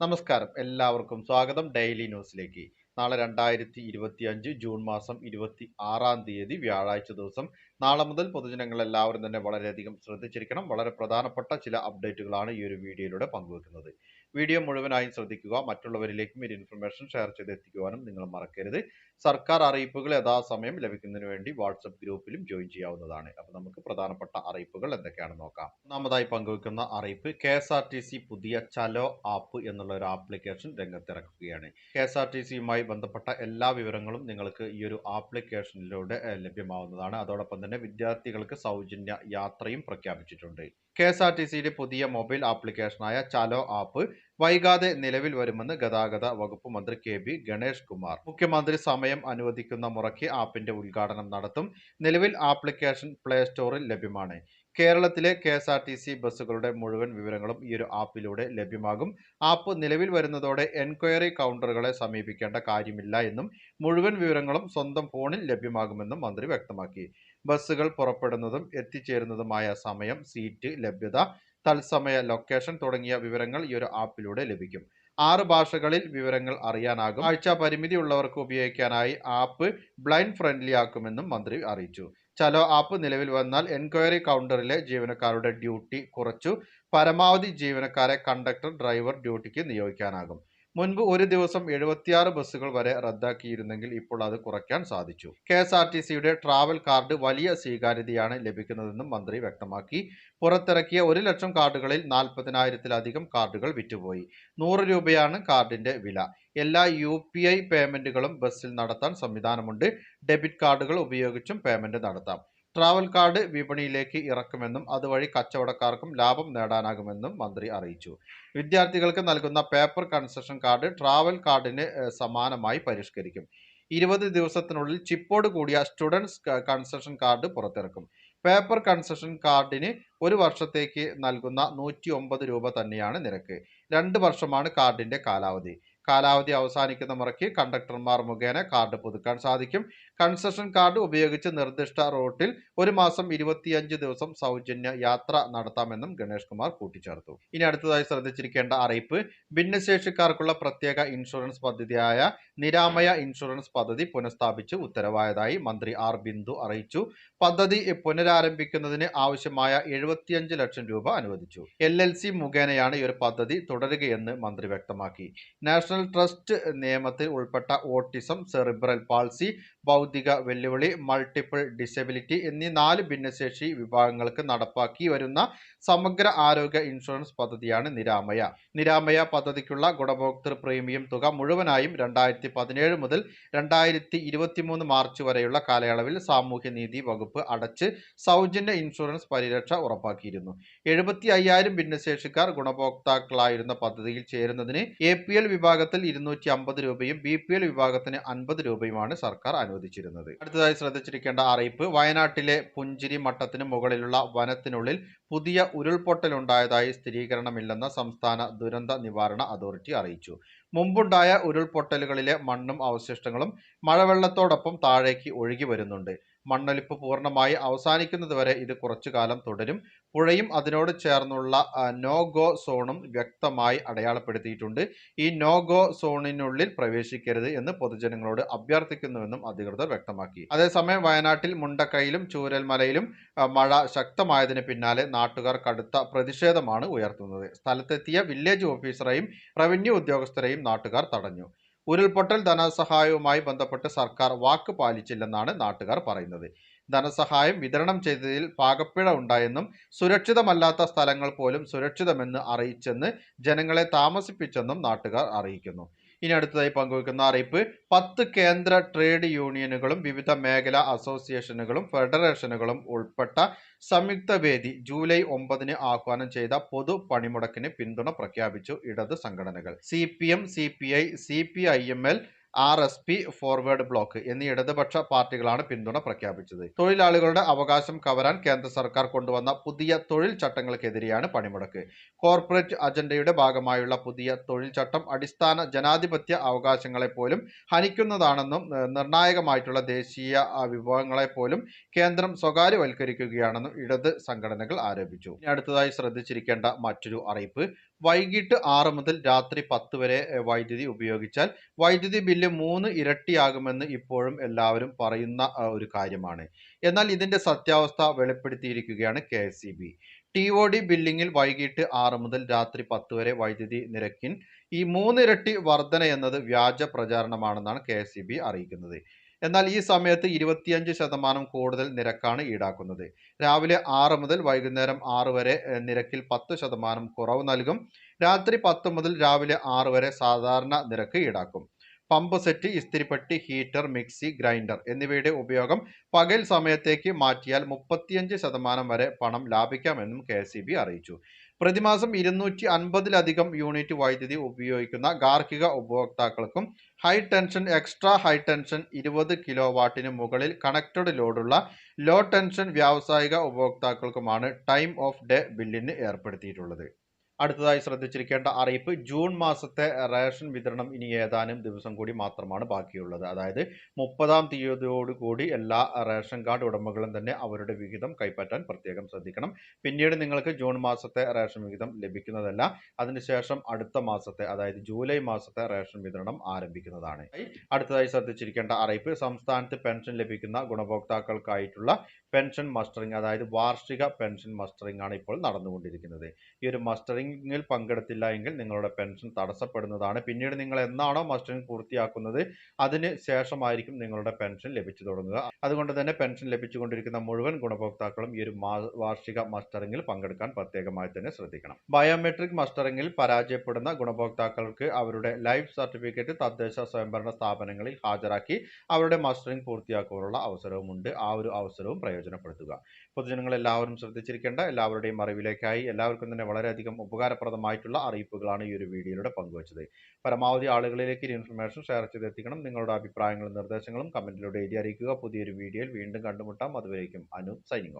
നമസ്കാരം. എല്ലാവർക്കും സ്വാഗതം ഡെയിലി ന്യൂസിലേക്ക്. നാളെ രണ്ടായിരത്തി ഇരുപത്തി അഞ്ച് ജൂൺ മാസം ഇരുപത്തി ആറാം തീയതി വ്യാഴാഴ്ച ദിവസം നാളെ മുതൽ പൊതുജനങ്ങൾ എല്ലാവരും തന്നെ വളരെയധികം ശ്രദ്ധിച്ചിരിക്കണം. വളരെ പ്രധാനപ്പെട്ട ചില അപ്ഡേറ്റുകളാണ് ഈ ഒരു വീഡിയോയിലൂടെ പങ്കുവെക്കുന്നത്. വീഡിയോ മുഴുവനായും ശ്രദ്ധിക്കുക. മറ്റുള്ളവരിലേക്കും ഈ ഇൻഫർമേഷൻ ഷെയർ ചെയ്ത് എത്തിക്കുവാനും നിങ്ങൾ മറക്കരുത്. സർക്കാർ അറിയിപ്പുകൾ യഥാസമയം ലഭിക്കുന്നതിന് വേണ്ടി വാട്സപ്പ് ഗ്രൂപ്പിലും ജോയിൻ ചെയ്യാവുന്നതാണ്. അപ്പോൾ നമുക്ക് പ്രധാനപ്പെട്ട അറിയിപ്പുകൾ എന്തൊക്കെയാണെന്ന് നോക്കാം. ഒന്നാമതായി പങ്കുവെക്കുന്ന അറിയിപ്പ് കെ പുതിയ ചലോ ആപ്പ് എന്നുള്ള ഒരു ആപ്ലിക്കേഷൻ രംഗത്തിറക്കുകയാണ്. കെ എസ് ആർ ടി സിയുമായി ബന്ധപ്പെട്ട എല്ലാ വിവരങ്ങളും നിങ്ങൾക്ക് ഈ ഒരു ആപ്ലിക്കേഷനിലൂടെ ലഭ്യമാവുന്നതാണ്. അതോടൊപ്പം തന്നെ വിദ്യാർത്ഥികൾക്ക് സൗജന്യ യാത്രയും പ്രഖ്യാപിച്ചിട്ടുണ്ട്. കെ എസ് ആർ ടി സിയുടെ പുതിയ മൊബൈൽ ആപ്ലിക്കേഷനായ ചലോ ആപ്പ് വൈകാതെ നിലവിൽ വരുമെന്ന് ഗതാഗത വകുപ്പ് മന്ത്രി കെ ബി ഗണേഷ് കുമാർ. മുഖ്യമന്ത്രി സമയം അനുവദിക്കുന്ന മുറയ്ക്ക് ആപ്പിന്റെ ഉദ്ഘാടനം നടത്തും. നിലവിൽ ആപ്ലിക്കേഷൻ പ്ലേ സ്റ്റോറിൽ ലഭ്യമാണ്. കേരളത്തിലെ K S R T C ബസ്സുകളുടെ മുഴുവൻ വിവരങ്ങളും ഈ ഒരു ആപ്പിലൂടെ ലഭ്യമാകും. ആപ്പ് നിലവിൽ വരുന്നതോടെ എൻക്വയറി കൗണ്ടറുകളെ സമീപിക്കേണ്ട കാര്യമില്ല എന്നും മുഴുവൻ വിവരങ്ങളും സ്വന്തം ഫോണിൽ ലഭ്യമാകുമെന്നും മന്ത്രി വ്യക്തമാക്കി. ബസ്സുകൾ പുറപ്പെടുന്നതും എത്തിച്ചേരുന്നതുമായ സമയം സീറ്റ് ലഭ്യത തത്സമയ ലൊക്കേഷൻ തുടങ്ങിയ വിവരങ്ങൾ ഈ ഒരു ആപ്പിലൂടെ ലഭിക്കും. ആറ് ഭാഷകളിൽ വിവരങ്ങൾ അറിയാനാകും. ആഴ്ച പരിമിതി ഉള്ളവർക്ക് ഉപയോഗിക്കാനായി ആപ്പ് ബ്ലൈൻഡ് ഫ്രണ്ട്ലി ആക്കുമെന്നും മന്ത്രി അറിയിച്ചു. ചലോ ആപ്പ് നിലവിൽ വന്നാൽ എൻക്വയറി കൗണ്ടറിലെ ജീവനക്കാരുടെ ഡ്യൂട്ടി കുറച്ചു. പരമാവധി ജീവനക്കാരെ കണ്ടക്ടർ ഡ്രൈവർ ഡ്യൂട്ടിക്ക് നിയോഗിക്കാനാകും. മുൻപ് ഒരു ദിവസം എഴുപത്തിയാറ് ബസ്സുകൾ വരെ റദ്ദാക്കിയിരുന്നെങ്കിൽ ഇപ്പോൾ അത് കുറയ്ക്കാൻ സാധിച്ചു. കെ എസ് ആർ ടി സിയുടെ ട്രാവൽ കാർഡ് വലിയ സ്വീകാര്യതയാണ് ലഭിക്കുന്നതെന്നും മന്ത്രി വ്യക്തമാക്കി. പുറത്തിറക്കിയ ഒരു ലക്ഷം കാർഡുകളിൽ നാൽപ്പതിനായിരത്തിലധികം കാർഡുകൾ വിറ്റുപോയി. നൂറ് രൂപയാണ് കാർഡിന്റെ വില. എല്ലാ യു പി ഐ പേയ്മെന്റുകളും ബസ്സിൽ നടത്താൻ സംവിധാനമുണ്ട്. ഡെബിറ്റ് കാർഡുകൾ ഉപയോഗിച്ചും പേയ്മെന്റ് നടത്താം. ട്രാവൽ കാർഡ് വിപണിയിലേക്ക് ഇറക്കുമെന്നും അതുവഴി കച്ചവടക്കാർക്കും ലാഭം നേടാനാകുമെന്നും മന്ത്രി അറിയിച്ചു. വിദ്യാർത്ഥികൾക്ക് നൽകുന്ന പേപ്പർ കൺസെഷൻ കാർഡ് ട്രാവൽ കാർഡിന് സമാനമായി പരിഷ്കരിക്കും. ഇരുപത് ദിവസത്തിനുള്ളിൽ ചിപ്പോട് കൂടിയ സ്റ്റുഡൻസ് കൺസെഷൻ കാർഡ് പുറത്തിറക്കും. പേപ്പർ കൺസെഷൻ കാർഡിന് ഒരു വർഷത്തേക്ക് നൽകുന്ന നൂറ്റി ഒമ്പത് രൂപ തന്നെയാണ് നിരക്ക്. രണ്ട് വർഷമാണ് കാർഡിന്റെ കാലാവധി. കാലാവധി അവസാനിക്കുന്ന മുറയ്ക്ക് കണ്ടക്ടർമാർ മുഖേന കാർഡ് പുതുക്കാൻ സാധിക്കും. കൺസെഷൻ കാർഡ് ഉപയോഗിച്ച് നിർദ്ദിഷ്ട റൂട്ടിൽ ഒരു മാസം ഇരുപത്തിയഞ്ച് ദിവസം സൗജന്യ യാത്ര നടത്താമെന്നും ഗണേഷ് കുമാർ കൂട്ടിച്ചേർത്തു. ഇനി അടുത്തതായി ശ്രദ്ധിച്ചിരിക്കേണ്ട അറിയിപ്പ് ഭിന്നശേഷിക്കാർക്കുള്ള പ്രത്യേക ഇൻഷുറൻസ് പദ്ധതിയായ നിരാമയ ഇൻഷുറൻസ് പദ്ധതി പുനഃസ്ഥാപിച്ച് ഉത്തരവായതായി മന്ത്രി ആർ ബിന്ദു അറിയിച്ചു. പദ്ധതി പുനരാരംഭിക്കുന്നതിന് ആവശ്യമായ എഴുപത്തിയഞ്ച് ലക്ഷം രൂപ അനുവദിച്ചു. എൽ മുഖേനയാണ് ഈ ഒരു പദ്ധതി തുടരുകയെന്ന് മന്ത്രി വ്യക്തമാക്കി. നാഷണൽ ട്രസ്റ്റ് നിയമത്തിൽ ഉൾപ്പെട്ട ഓട്ടിസം സെറിബ്രൽ പാൾസി ഭൗതിക വെല്ലുവിളി മൾട്ടിപ്പിൾ ഡിസബിലിറ്റി എന്നീ നാല് ഭിന്നശേഷി വിഭാഗങ്ങൾക്ക് നടപ്പാക്കി വരുന്ന സമഗ്ര ആരോഗ്യ ഇൻഷുറൻസ് പദ്ധതിയാണ് നിരാമയ. നിരാമയ പദ്ധതിക്കുള്ള ഗുണഭോക്തൃ പ്രീമിയം തുക മുഴുവനായും രണ്ടായിരത്തി പതിനേഴ് മുതൽ രണ്ടായിരത്തി ഇരുപത്തിമൂന്ന് മാർച്ച് വരെയുള്ള കാലയളവിൽ സാമൂഹ്യനീതി വകുപ്പ് അടച്ച് സൗജന്യ ഇൻഷുറൻസ് പരിരക്ഷ ഉറപ്പാക്കിയിരുന്നു. എഴുപത്തി അയ്യായിരം ഭിന്നശേഷിക്കാർ ഗുണഭോക്താക്കളായിരുന്ന പദ്ധതിയിൽ ചേരുന്നതിന് എ പി എൽ ഇരുന്നൂറ്റി അമ്പത് രൂപയും ബി പി എൽ വിഭാഗത്തിന് അൻപത് രൂപയുമാണ് സർക്കാർ അനുവദിച്ചിരുന്നത്. അടുത്തതായി ശ്രദ്ധിച്ചിരിക്കേണ്ട അറിയിപ്പ് വയനാട്ടിലെ പുഞ്ചിരി മട്ടത്തിന് മുകളിലുള്ള വനത്തിനുള്ളിൽ പുതിയ ഉരുൾപൊട്ടലുണ്ടായതായി സ്ഥിരീകരണമില്ലെന്ന് സംസ്ഥാന ദുരന്ത നിവാരണ അതോറിറ്റി അറിയിച്ചു. മുമ്പുണ്ടായ ഉരുൾപൊട്ടലുകളിലെ മണ്ണും അവശിഷ്ടങ്ങളും മഴവെള്ളത്തോടൊപ്പം താഴേക്ക് ഒഴുകി വരുന്നുണ്ട്. മണ്ണൊലിപ്പ് പൂർണമായി അവസാനിക്കുന്നതുവരെ ഇത് കുറച്ചു കാലം തുടരും. പുഴയും അതിനോട് ചേർന്നുള്ള നോ ഗോ സോണും വ്യക്തമായി അടയാളപ്പെടുത്തിയിട്ടുണ്ട്. ഈ നോ ഗോ സോണിനുള്ളിൽ പ്രവേശിക്കരുത് എന്ന് പൊതുജനങ്ങളോട് അഭ്യർത്ഥിക്കുന്നുവെന്നും അധികൃതർ വ്യക്തമാക്കി. അതേസമയം വയനാട്ടിൽ മുണ്ടക്കൈയിലും ചൂരൽമലയിലും മഴ ശക്തമായതിന് പിന്നാലെ നാട്ടുകാർ കടുത്ത പ്രതിഷേധമാണ് ഉയർത്തുന്നത്. സ്ഥലത്തെത്തിയ വില്ലേജ് ഓഫീസറെയും റവന്യൂ ഉദ്യോഗസ്ഥരെയും നാട്ടുകാർ തടഞ്ഞു. ഉരുൾപൊട്ടൽ ധനസഹായവുമായി ബന്ധപ്പെട്ട് സർക്കാർ വാക്ക് പാലിച്ചില്ലെന്നാണ് നാട്ടുകാർ പറയുന്നത്. ധനസഹായം വിതരണം ചെയ്തതിൽ പാകപ്പിഴ ഉണ്ടായെന്നും സുരക്ഷിതമല്ലാത്ത സ്ഥലങ്ങൾ പോലും സുരക്ഷിതമെന്ന് അറിയിച്ചെന്ന് ജനങ്ങളെ താമസിപ്പിച്ചെന്നും നാട്ടുകാർ അറിയിക്കുന്നു. ഇനി അടുത്തതായി പങ്കുവെക്കുന്ന അറിയിപ്പ്. പത്ത് കേന്ദ്ര ട്രേഡ് യൂണിയനുകളും വിവിധ മേഖലാ അസോസിയേഷനുകളും ഫെഡറേഷനുകളും ഉൾപ്പെട്ട സംയുക്ത വേദി ജൂലൈ ഒമ്പതിന് ആഹ്വാനം ചെയ്ത പൊതു പണിമുടക്കിന് പിന്തുണ പ്രഖ്യാപിച്ചു. ഇടത് സംഘടനകൾ. C P M C P I C P I M L R S P forward bloc എന്നീ ഇടതുപക്ഷ പാർട്ടികളാണ് പിന്തുണ പ്രഖ്യാപിച്ചത്. തൊഴിലാളികളുടെ അവകാശം കവരാൻ കേന്ദ്ര സർക്കാർ കൊണ്ടുവന്ന പുതിയ തൊഴിൽ ചട്ടങ്ങൾക്കെതിരെയാണ് പണിമുടക്ക്. കോർപ്പറേറ്റ് അജണ്ടയുടെ ഭാഗമായുള്ള പുതിയ തൊഴിൽ ചട്ടം അടിസ്ഥാന ജനാധിപത്യ അവകാശങ്ങളെ പോലും ഹനിക്കുന്നതാണെന്നും നിർണായകമായിട്ടുള്ള ദേശീയ വിഭവങ്ങളെ പോലും കേന്ദ്രം സ്വകാര്യവൽക്കരിക്കുകയാണെന്നും ഇടത് സംഘടനകൾ ആരോപിച്ചു. അടുത്തതായി ശ്രദ്ധിച്ചിരിക്കേണ്ട മറ്റൊരു അറിയിപ്പ് വൈകിട്ട് ആറ് മുതൽ രാത്രി പത്ത് വരെ വൈദ്യുതി ഉപയോഗിച്ചാൽ വൈദ്യുതി ബില്ല് മൂന്ന് ഇരട്ടിയാകുമെന്ന് ഇപ്പോഴും എല്ലാവരും പറയുന്ന ഒരു കാര്യമാണ്. എന്നാൽ ഇതിന്റെ സത്യാവസ്ഥ വെളിപ്പെടുത്തിയിരിക്കുകയാണ് K S T O D ബില്ലിങ്ങിൽ വൈകിട്ട് ആറ് മുതൽ രാത്രി പത്ത് വരെ വൈദ്യുതി നിരക്കിൻ ഈ മൂന്നിരട്ടി വർധന എന്നത് വ്യാജ പ്രചാരണമാണെന്നാണ് കെ അറിയിക്കുന്നത്. എന്നാൽ ഈ സമയത്ത് ഇരുപത്തിയഞ്ച് ശതമാനം കൂടുതൽ നിരക്കാണ് ഈടാക്കുന്നത്. രാവിലെ ആറ് മുതൽ വൈകുന്നേരം ആറ് വരെ നിരക്കിൽ പത്ത് ശതമാനം കുറവ് നൽകും. രാത്രി പത്ത് മുതൽ രാവിലെ ആറ് വരെ സാധാരണ നിരക്ക് ഈടാക്കും. പമ്പ് സെറ്റ് ഇസ്തിരിപ്പെട്ടി ഹീറ്റർ മിക്സി ഗ്രൈൻഡർ എന്നിവയുടെ ഉപയോഗം പകൽ സമയത്തേക്ക് മാറ്റിയാൽ മുപ്പത്തിയഞ്ച് ശതമാനം വരെ പണം ലാഭിക്കാമെന്നും കെ അറിയിച്ചു. പ്രതിമാസം ഇരുന്നൂറ്റി അൻപതിലധികം യൂണിറ്റ് വൈദ്യുതി ഉപയോഗിക്കുന്ന ഗാർഹിക ഉപഭോക്താക്കൾക്കും high tension extra high tension ഇരുപത് കിലോ വാട്ടിന് മുകളിൽ കണക്റ്റഡ് ലോഡുള്ള ലോ ടെൻഷൻ വ്യാവസായിക ഉപഭോക്താക്കൾക്കുമാണ് ടൈം ഓഫ് ഡേ ബില്ലിന് ഏർപ്പെടുത്തിയിട്ടുള്ളത്. അടുത്തതായി ശ്രദ്ധിച്ചിരിക്കേണ്ട അറിയിപ്പ് ജൂൺ മാസത്തെ റേഷൻ വിതരണം ഇനി ഏതാനും ദിവസം കൂടി മാത്രമാണ് ബാക്കിയുള്ളത്. അതായത് മുപ്പതാം തീയതിയോടുകൂടി എല്ലാ റേഷൻ കാർഡ് ഉടമകളും തന്നെ അവരുടെ വിഹിതം കൈപ്പറ്റാൻ പ്രത്യേകം ശ്രദ്ധിക്കണം. പിന്നീട് നിങ്ങൾക്ക് ജൂൺ മാസത്തെ റേഷൻ വിഹിതം ലഭിക്കുന്നതല്ല അതിനുശേഷം അടുത്ത മാസത്തെ അതായത് ജൂലൈ മാസത്തെ റേഷൻ വിതരണം ആരംഭിക്കുന്നതാണ്. അടുത്തതായി ശ്രദ്ധിച്ചിരിക്കേണ്ട അറിയിപ്പ് സംസ്ഥാനത്ത് പെൻഷൻ ലഭിക്കുന്ന ഗുണഭോക്താക്കൾക്കായിട്ടുള്ള പെൻഷൻ മസ്റ്ററിംഗ് അതായത് വാർഷിക പെൻഷൻ മസ്റ്ററിംഗ് ആണ് ഇപ്പോൾ നടന്നുകൊണ്ടിരിക്കുന്നത്. ഈ ഒരു മസ്റ്ററിംഗിൽ പങ്കെടുത്തില്ല എങ്കിൽ നിങ്ങളുടെ പെൻഷൻ തടസ്സപ്പെടുന്നതാണ്. പിന്നീട് നിങ്ങൾ എന്നാണോ മസ്റ്ററിംഗ് പൂർത്തിയാക്കുന്നത് അതിന് ശേഷമായിരിക്കും നിങ്ങളുടെ പെൻഷൻ ലഭിച്ചു തുടങ്ങുക. അതുകൊണ്ട് തന്നെ പെൻഷൻ ലഭിച്ചുകൊണ്ടിരിക്കുന്ന മുഴുവൻ ഗുണഭോക്താക്കളും ഈ ഒരു വാർഷിക മസ്റ്ററിംഗിൽ പങ്കെടുക്കാൻ പ്രത്യേകമായി തന്നെ ശ്രദ്ധിക്കണം. ബയോമെട്രിക് മസ്റ്ററിംഗിൽ പരാജയപ്പെടുന്ന ഗുണഭോക്താക്കൾക്ക് അവരുടെ ലൈഫ് സർട്ടിഫിക്കറ്റ് തദ്ദേശ സ്വയംഭരണ സ്ഥാപനങ്ങളിൽ ഹാജരാക്കി അവരുടെ മസ്റ്ററിംഗ് പൂർത്തിയാക്കാനുള്ള അവസരവുമുണ്ട്. ആ ഒരു അവസരവും പ്രയോജനപ്പെടുത്തുക. പൊതുജനങ്ങൾ എല്ലാവരും ശ്രദ്ധിച്ചിരിക്കേണ്ട എല്ലാവരുടെയും അറിവിലേക്കായി എല്ലാവർക്കും തന്നെ വളരെയധികം ഉപകാരപ്രദമായിട്ടുള്ള അറിയിപ്പുകളാണ് ഈ ഒരു വീഡിയോയിലൂടെ പങ്കുവച്ചത്. പരമാവധി ആളുകളിലേക്ക് ഈ ഇൻഫർമേഷൻ ഷെയർ ചെയ്തെത്തിക്കണം. നിങ്ങളുടെ അഭിപ്രായങ്ങളും നിർദ്ദേശങ്ങളും കമന്റിലൂടെ എഴുതി അറിയിക്കുക. പുതിയൊരു വീഡിയോയിൽ വീണ്ടും കണ്ടുമുട്ടാം. അതുവരേക്കും അനു സൈനിങ് ഓഫ്.